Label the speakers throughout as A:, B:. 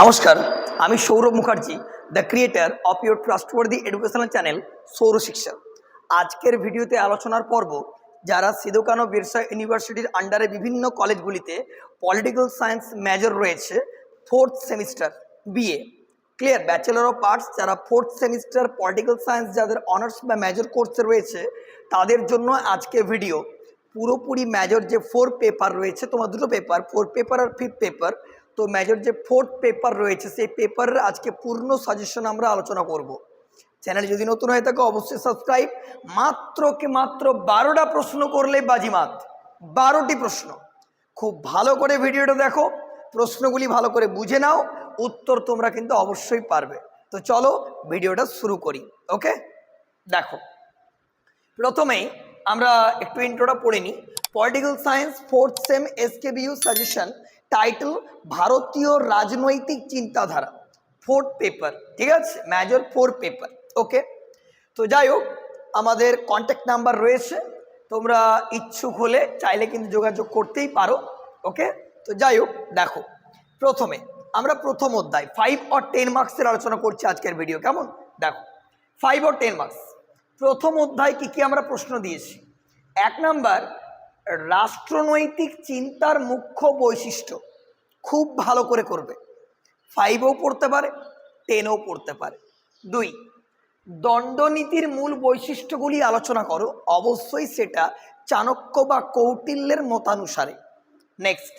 A: নমস্কার, আমি Sourav Mukherjee the creator of your trustworthy educational channel Saur Shiksha আজকের ভিডিওতে আলোচনার পর্ব, যারা সিধুকানো বিরসা ইউনিভার্সিটির আন্ডারে বিভিন্ন কলেজগুলিতে পলিটিক্যাল সায়েন্স মেজর রয়েছে fourth semester B A clear bachelor of arts যারা ফোর্থ সেমিস্টার পলিটিক্যাল সায়েন্স যাদের অনার্স বা মেজর কোর্সে রয়েছে, তাদের জন্য আজকে ভিডিও পুরোপুরি মেজর যে ফোর পেপার রয়েছে, তোমার দুটো পেপার ফোর পেপার আর ফিফথ পেপার তো মেজর যে ফোর্থ পেপার রয়েছে, সেই পেপারের আজকে পূর্ণ সাজেশন আমরা আলোচনা করব। চ্যানেল যদি নতুন হয়ে থাকে, অবশ্যই সাবস্ক্রাইব মাত্র কি মাত্র বারোটা প্রশ্ন করলে বাজিমাত। বারোটি প্রশ্ন। খুব ভালো করে ভিডিওটা দেখো। প্রশ্নগুলি ভালো করে বুঝে নাও। উত্তর তোমরা কিন্তু অবশ্যই পারবে। তো চলো ভিডিওটা শুরু করি ওকে দেখো। প্রথমেই আমরা একটু ইন্ট্রোটা পড়ে নিই। Political science fourth sem S K B U suggestion title ভারতীয় রাজনৈতিক চিন্তাধারা ফোর্থ পেপার ঠিক আছে? মেজর ফোর পেপার ওকে তো যাই হোক, আমাদের কন্ট্যাক্ট নাম্বার রয়েছে, তোমরা ইচ্ছুক হলে চাইলে কিন্তু যোগাযোগ করতেই পারো ওকে তো যাই হোক, দেখো, প্রথমে, আমরা প্রথম অধ্যায় ফাইভ অর টেন মার্কসের আলোচনা করছি আজকের ভিডিও কেমন? দেখো ফাইভ অর টেন মার্কস প্রথম অধ্যায় কি কি আমরা প্রশ্ন দিয়েছি? এক নাম্বার রাষ্ট্রনৈতিক চিন্তার মুখ্য বৈশিষ্ট্য, খুব ভালো করে করবে। ফাইভও পড়তে পারে টেনও পড়তে পারে। দুই, দণ্ডনীতির মূল বৈশিষ্ট্যগুলি আলোচনা করো। অবশ্যই সেটা চাণক্য বা কৌটিল্যের মতানুসারে। নেক্সট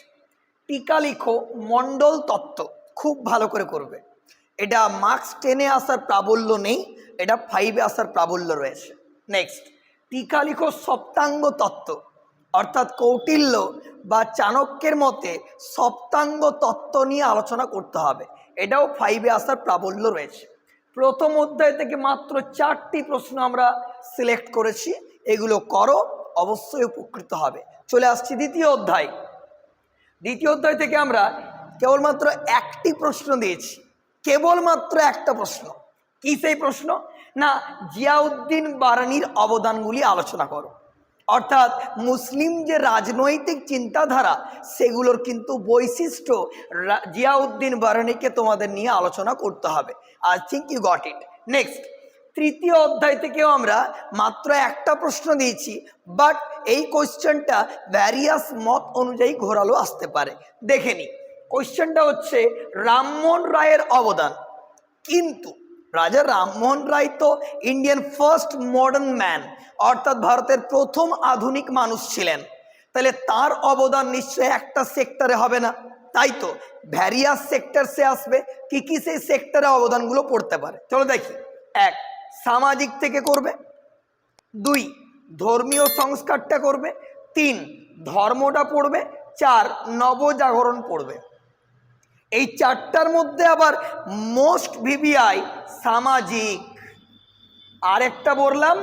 A: টিকা লিখো, মণ্ডল তত্ত্ব, খুব ভালো করে করবে। এটা মার্কস টেনে আসার প্রাবল্য নেই, এটা ফাইভে আসার প্রাবল্য রয়েছে। নেক্সট টিকা লিখো সপ্তাঙ্গ তত্ত্ব অর্থাৎ কৌটিল্য বা চাণক্যের মতে সপ্তাঙ্গ তত্ত্ব নিয়ে আলোচনা করতে হবে। এটাও ফাইভে আসার প্রাবল্য রয়েছে। প্রথম অধ্যায় থেকে মাত্র চারটি প্রশ্ন আমরা সিলেক্ট করেছি। এগুলো করো, অবশ্যই উপকৃত হবে। চলে আসছি দ্বিতীয় অধ্যায়। দ্বিতীয় অধ্যায় থেকে আমরা কেবলমাত্র একটি প্রশ্ন দিয়েছি। কেবলমাত্র একটা প্রশ্ন। কি সেই প্রশ্ন? না, জিয়াউদ্দিন বারানির অবদানগুলি আলোচনা করো। অর্থাৎ মুসলিম যে রাজনৈতিক চিন্তাধারা, সেগুলোর কিন্তু বৈশিষ্ট্য জিয়াউদ্দিন বারানিকে তোমাদের নিয়ে আলোচনা করতে হবে। I think you got it next তৃতীয় অধ্যায় থেকেও আমরা মাত্র একটা প্রশ্ন দিয়েছি বাট এই কোয়েশ্চেনটা ভ্যারিয়াস মত অনুযায়ী ঘোরালো আসতে পারে। দেখে নি। কোশ্চেনটা হচ্ছে রামমোহন রায়ের অবদান। কিন্তু রাজা রামমোহন রায় তো ইন্ডিয়ান ফার্স্ট মডার্ন ম্যান অর্থাৎ ভারতের প্রথম আধুনিক মানুষ ছিলেন। তাহলে তার অবদান নিশ্চয়ই একটা সেক্টরে হবে না? তাই তো ভ্যারিয়াস সেক্টরসে আসবে, কি কি সেই সেক্টরে অবদানগুলো পড়তে পারে? চলো দেখি। এক, সামাজিক থেকে করবে। দুই, ধর্মীয় সংস্কারটা করবে। তিন, ধর্মটা পড়বে। চার, নবজাগরণ পড়বে। এই চারটার মধ্যে আবার মোস্ট ভিভিআই সামাজিক। আরেকটা বললাম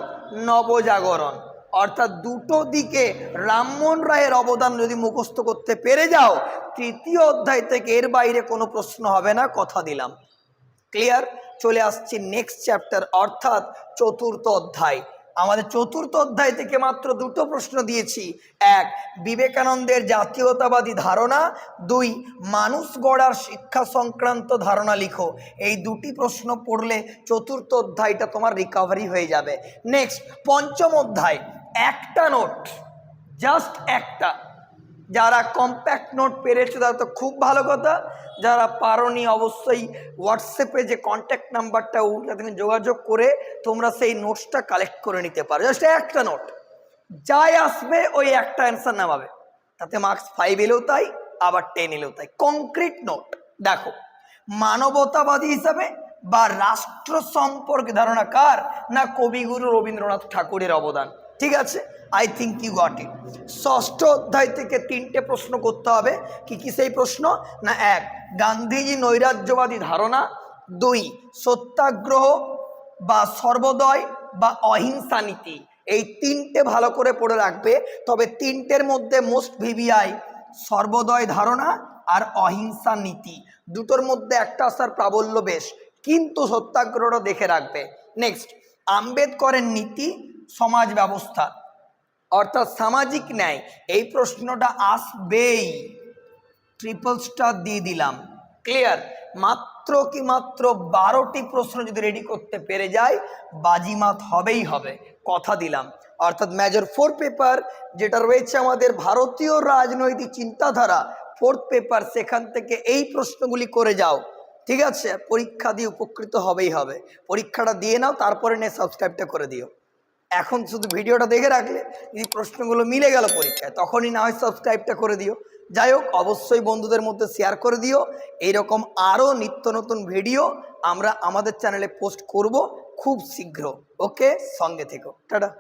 A: নবজাগরণ। অর্থাৎ দুটো দিকে রামমোহন রায়ের অবদান যদি মুখস্থ করতে পেরে যাও, তৃতীয় অধ্যায় থেকে এর বাইরে কোনো প্রশ্ন হবে না, কথা দিলাম। ক্লিয়ার চলে আসছি নেক্সট চ্যাপ্টার অর্থাৎ চতুর্থ অধ্যায়। আমাদের চতুর্থ অধ্যায় থেকে মাত্র দুটো প্রশ্ন দিয়েছি। এক, বিবেকানন্দের জাতীয়তাবাদী ধারণা। দুই, মানুষ গড়ার শিক্ষা সংক্রান্ত ধারণা লিখো। এই দুটি প্রশ্ন পড়লে চতুর্থ অধ্যায়টা তোমার রিকভারি হয়ে যাবে। নেক্সট পঞ্চম অধ্যায়, একটা নোট জাস্ট একটা। যারা কম্প্যাক্ট নোট পেরেছ তারা তো খুব ভালো কথা। যারা পারোনি অবশ্যই হোয়াটসঅ্যাপে যে কন্ট্যাক্ট নাম্বারটা ওটা তুমি যোগাযোগ করে তোমরা সেই নোটসটা কালেক্ট করে নিতে পারো। জাস্ট একটা নোট যাই আসবে, ওই একটা অ্যান্সার নামাবে। তাতে মার্কস ফাইভ এলেও তাই, আবার টেন এলেও তাই। কংক্রিট নোট দেখো, মানবতাবাদী হিসাবে বা রাষ্ট্র সম্পর্কে ধারণা কার? না কবিগুরু রবীন্দ্রনাথ ঠাকুরের অবদান। ঠিক আছে? I think you got it ষষ্ঠ অধ্যায় থেকে তিনটে প্রশ্ন করতে হবে। কি কি সেই প্রশ্ন? না, এক, গান্ধীজি নৈরাজ্যবাদী ধারণা। দুই, সত্যাগ্রহ বা সর্বদয় বা অহিংসা নীতি। এই তিনটে ভালো করে পড়ে রাখবে। তবে তিনটের মধ্যে মোস্ট ভিভিআই সর্বদয় ধারণা আর অহিংসা নীতি। দুটোর মধ্যে একটা আসার প্রাবল্য বেশ। কিন্তু সত্যাগ্রহটা দেখে রাখবে। নেক্সট আম্বেদকরের নীতি সমাজ ব্যবস্থা। অর্থাৎ সামাজিক ন্যায়, এই প্রশ্নটা আসবেই। ট্রিপল স্টার দিয়ে দিলাম। ক্লিয়ার মাত্র কি মাত্র বারোটি প্রশ্ন যদি রেডি করতে পেরে যায়, বাজিমাত হবেই হবে। কথা দিলাম। অর্থাৎ মেজর ফোর পেপার যেটা রয়েছে আমাদের ভারতীয় রাজনৈতিক চিন্তাধারা ফোর্থ পেপার সেখান থেকে এই প্রশ্নগুলি করে যাও। ঠিক আছে, পরীক্ষা দিয়ে উপকৃত হবেই হবে। পরীক্ষাটা দিয়ে নাও, তারপরে নিয়ে সাবস্ক্রাইবটা করে দিও। এখন শুধু ভিডিওটা দেখে রাখলে যদি প্রশ্নগুলো মিলে গেল পরীক্ষায়, তখনই না হয় সাবস্ক্রাইবটা করে দিও। যাই হোক, অবশ্যই বন্ধুদের মধ্যে শেয়ার করে দিও। এইরকম আরও নিত্য নতুন ভিডিও আমরা আমাদের চ্যানেলে পোস্ট করব খুব শীঘ্র। ওকে সঙ্গে থেকো। টাটা।